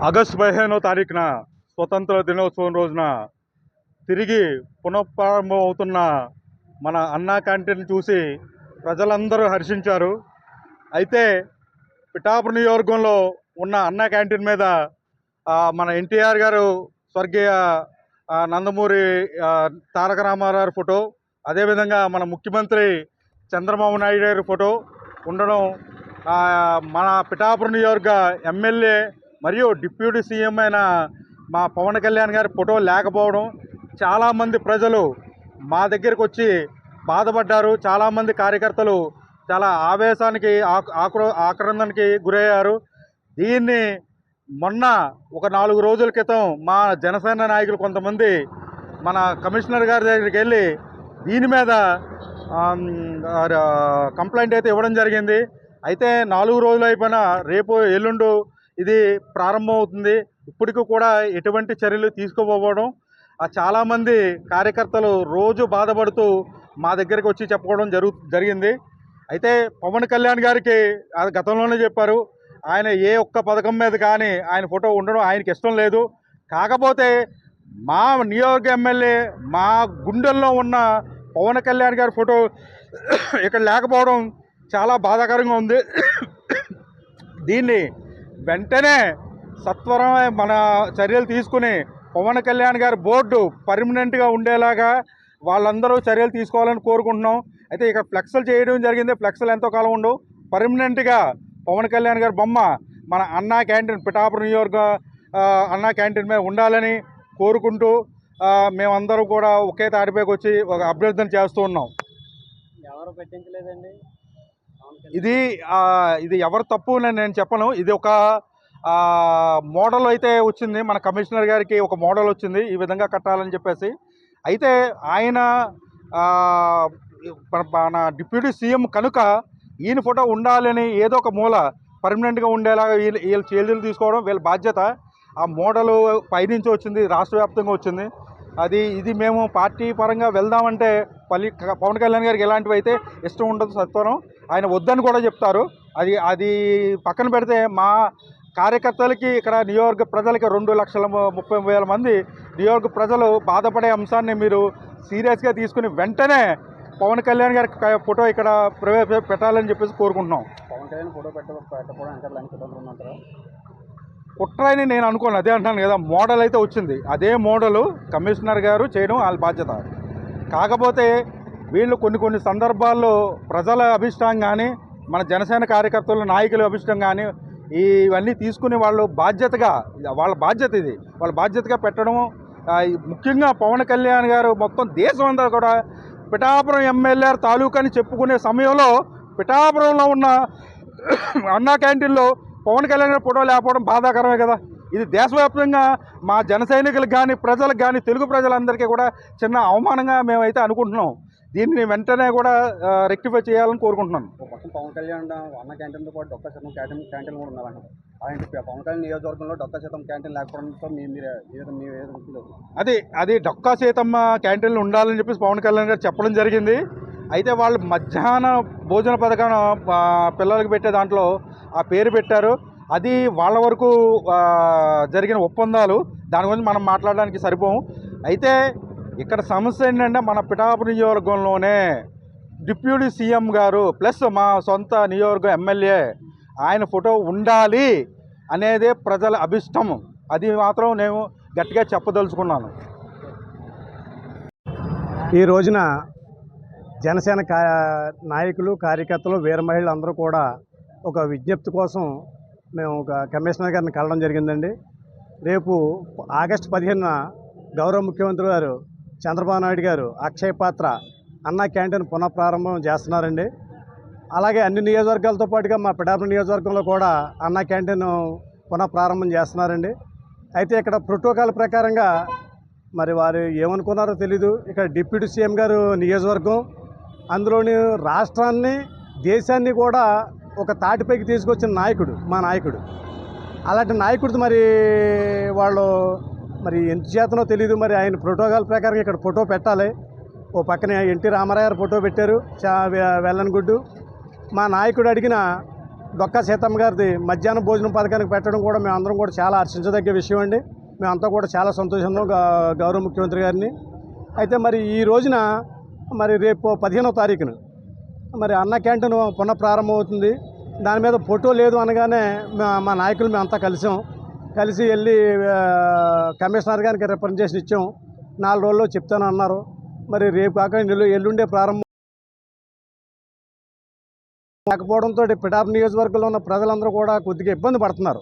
August పదిహేనో తారీఖున స్వతంత్ర దినోత్సవం రోజున తిరిగి పునఃప్రారంభం అవుతున్న మన అన్నా క్యాంటీన్ చూసి ప్రజలందరూ హర్షించారు. అయితే పిఠాపు నియోజకవర్గంలో ఉన్న అన్నా క్యాంటీన్ మీద మన ఎన్టీఆర్ గారు స్వర్గీయ నందమూరి తారక రామారావు ఫోటో అదేవిధంగా మన ముఖ్యమంత్రి చంద్రబాబు నాయుడు గారి ఫోటో ఉండడం మన పిఠాపురం నియోజక ఎమ్మెల్యే మరియు డిప్యూటీ సీఎం అయిన మా పవన్ కళ్యాణ్ గారి ఫోటో లేకపోవడం చాలామంది ప్రజలు మా దగ్గరికి వచ్చి బాధపడ్డారు. చాలామంది కార్యకర్తలు చాలా ఆవేశానికి ఆక్రో ఆక్రందనకి గురయ్యారు. దీన్ని మొన్న ఒక నాలుగు రోజుల క్రితం మా జనసేన నాయకులు కొంతమంది మన కమిషనర్ గారి దగ్గరికి వెళ్ళి దీని మీద కంప్లైంట్ అయితే ఇవ్వడం జరిగింది. అయితే నాలుగు రోజులు అయిపోయినా రేపు ఎల్లుండు ఇది ప్రారంభం అవుతుంది ఇప్పటికి కూడా ఎటువంటి చర్యలు తీసుకోకపోవడం చాలామంది కార్యకర్తలు రోజు బాధపడుతూ మా దగ్గరికి వచ్చి చెప్పుకోవడం జరుగు జరిగింది. అయితే పవన్ కళ్యాణ్ గారికి అది గతంలోనే చెప్పారు ఆయన ఏ ఒక్క పథకం మీద కానీ ఆయన ఫోటో ఉండడం ఆయనకి ఇష్టం లేదు. కాకపోతే మా నియోజక ఎమ్మెల్యే మా గుండెల్లో ఉన్న పవన్ కళ్యాణ్ గారి ఫోటో ఇక్కడ లేకపోవడం చాలా బాధాకరంగా ఉంది. దీన్ని వెంటనే సత్వరం మన చర్యలు తీసుకుని పవన్ కళ్యాణ్ గారి బోర్డు పర్మనెంట్గా ఉండేలాగా వాళ్ళందరూ చర్యలు తీసుకోవాలని కోరుకుంటున్నాం. అయితే ఇక ఫ్లెక్స్లు చేయడం జరిగింది. ఫ్లెక్స్లు ఎంతో కాలం ఉండవు. పర్మనెంట్గా పవన్ కళ్యాణ్ గారి బొమ్మ మన అన్నా క్యాంటీన్ పిఠాపురం నియోజక అన్నా క్యాంటీన్ మీద ఉండాలని కోరుకుంటూ మేమందరూ కూడా ఒకే తాటిపైకి వచ్చి ఒక అభ్యర్థన చేస్తూ ఉన్నాం. ఎవరు పెట్టించలేదండి? ఇది ఇది ఎవరు తప్పు నేను చెప్పను. ఇది ఒక మోడల్ అయితే వచ్చింది. మన కమిషనర్ గారికి ఒక మోడల్ వచ్చింది. ఈ విధంగా కట్టాలని చెప్పేసి. అయితే ఆయన మన డిప్యూటీ సీఎం కనుక ఈయన ఫోటో ఉండాలని ఏదో ఒక మూల పర్మనెంట్గా ఉండేలాగా వీళ్ళు వీళ్ళు చర్యలు తీసుకోవడం వీళ్ళ బాధ్యత. ఆ మోడల్ పైనుంచి వచ్చింది రాష్ట్ర వ్యాప్తంగా వచ్చింది. అది ఇది మేము పార్టీ పరంగా వెళ్దామంటే పల్లి పవన్ కళ్యాణ్ గారికి ఎలాంటివి అయితే ఇష్టం ఉండదు సత్వరం. ఆయన వద్దని కూడా చెప్తారు. అది అది పక్కన పెడితే మా కార్యకర్తలకి ఇక్కడ నియోజక ప్రజలకి రెండు లక్షల ముప్పై వేల మంది నియోజక ప్రజలు బాధపడే అంశాన్ని మీరు సీరియస్గా తీసుకుని వెంటనే పవన్ కళ్యాణ్ గారి ఫోటో ఇక్కడ ప్రవేశ పెట్టాలని చెప్పేసి కోరుకుంటున్నాం. పవన్ కళ్యాణ్ ఫోటో పెట్ట పెట్టకపోవడం ఇంకా కుట్ర అని నేను అనుకోను. అదే అంటాను కదా మోడల్ అయితే వచ్చింది. అదే మోడలు కమిషనర్ గారు చేయడం వాళ్ళ బాధ్యత. కాకపోతే వీళ్ళు కొన్ని కొన్ని సందర్భాల్లో ప్రజల అభిష్టం కానీ మన జనసేన కార్యకర్తల నాయకుల అభిష్టం కానీ ఇవన్నీ తీసుకుని వాళ్ళు బాధ్యతగా వాళ్ళ బాధ్యత ఇది. వాళ్ళ బాధ్యతగా పెట్టడం ముఖ్యంగా పవన్ కళ్యాణ్ గారు మొత్తం దేశం అంతా కూడా పిఠాపురం ఎమ్మెల్యే తాలూకా అని చెప్పుకునే సమయంలో పిఠాపురంలో ఉన్న అన్నా క్యాంటీన్లో పవన్ కళ్యాణ్ గారి ఫోటో లేకపోవడం బాధాకరమే కదా. ఇది దేశవ్యాప్తంగా మా జన సైనికులకు కానీ ప్రజలకు కానీ తెలుగు ప్రజలందరికీ కూడా చిన్న అవమానంగా మేమైతే అనుకుంటున్నాం. దీన్ని వెంటనే కూడా రెక్టిఫై చేయాలని కోరుకుంటున్నాను పవన్ కళ్యాణ్ అన్న క్యాంటీన్తో పాటు డొక్క శాతం క్యాంటీన్ క్యాంటీన్ కూడా ఉండాలంట. అలాంటి పవన్ కళ్యాణ్ నియోజకవర్గంలో డొక్క శాతం క్యాంటీన్ లేకపోవడంతో అది అది డొక్కా సీతమ్మ క్యాంటీన్లు ఉండాలని చెప్పేసి పవన్ కళ్యాణ్ గారు చెప్పడం జరిగింది. అయితే వాళ్ళు మధ్యాహ్న భోజన పథకం పిల్లలకు పెట్టే దాంట్లో ఆ పేరు పెట్టారు. అది వాళ్ళ వరకు జరిగిన ఒప్పందాలు. దాని గురించి మనం మాట్లాడడానికి సరిపోము. అయితే ఇక్కడ సమస్య ఏంటంటే మన పిఠాపురం నియోజకవర్గంలోనే డిప్యూటీ సీఎం గారు ప్లస్ మా సొంత నియోజకవర్గం ఎమ్మెల్యే ఆయన ఫోటో ఉండాలి అనేది ప్రజల అభిష్టం. అది మాత్రం నేను గట్టిగా చెప్పదలుచుకున్నాను. ఈ రోజున జనసేన కా నాయకులు కార్యకర్తలు వీర మహిళలు అందరూ కూడా ఒక విజ్ఞప్తి కోసం మేము ఒక కమిషనర్ గారిని కలడం జరిగిందండి. రేపు ఆగస్టు పదిహేనున గౌరవ ముఖ్యమంత్రి గారు చంద్రబాబు నాయుడు గారు అక్షయ పాత్ర అన్న క్యాంటీన్ పునఃప్రారంభం చేస్తున్నారండి. అలాగే అన్ని నియోజకవర్గాలతో పాటుగా మా పిడాపురం నియోజకవర్గంలో కూడా అన్న క్యాంటీన్ పునఃప్రారంభం చేస్తున్నారండి. అయితే ఇక్కడ ప్రోటోకాల్ ప్రకారంగా మరి వారు ఏమనుకున్నారో తెలీదు. ఇక్కడ డిప్యూటీ సీఎం గారు నియోజకవర్గం అందులోని రాష్ట్రాన్ని దేశాన్ని కూడా ఒక తాటిపైకి తీసుకొచ్చిన నాయకుడు మా నాయకుడు. అలాంటి నాయకుడు మరి వాళ్ళు మరి ఎంత చేతనో తెలియదు మరి ఆయన ప్రోటోకాల్ ప్రకారం ఇక్కడ ఫోటో పెట్టాలి. ఓ పక్కన ఎన్టీ రామారావు గారు ఫోటో పెట్టారు చా వె- వెల్లనగుడ్డు మా నాయకుడు అడిగిన దొక్క సీతమ్మ గారిది మధ్యాహ్న భోజనం పథకానికి పెట్టడం కూడా మేము అందరం కూడా చాలా హర్షించదగ్గ విషయం అండి. మేమంతా కూడా చాలా సంతోషంగా గౌరవ ముఖ్యమంత్రి గారిని. అయితే మరి ఈ రోజున మరి రేపు పదిహేనో తారీఖున. మరి అన్న క్యాంటీన్ పునః ప్రారంభం అవుతుంది. దాని మీద ఫోటో లేదు అనగానే మా- మా నాయకులు మేమంతా కలిసాం. కలిసి వెళ్ళి కమిషనర్ గారికి రిప్రజెంటేషన్ ఇచ్చాం. నాలుగు రోజుల్లో చెప్తాను అన్నారు. మరి రేపు కాక ఎల్లుండే ప్రారంభం. లేకపోవడంతో పిఠాపు నియోజకవర్గంలో ఉన్న ప్రజలందరూ కూడా కొద్దిగా ఇబ్బంది పడుతున్నారు.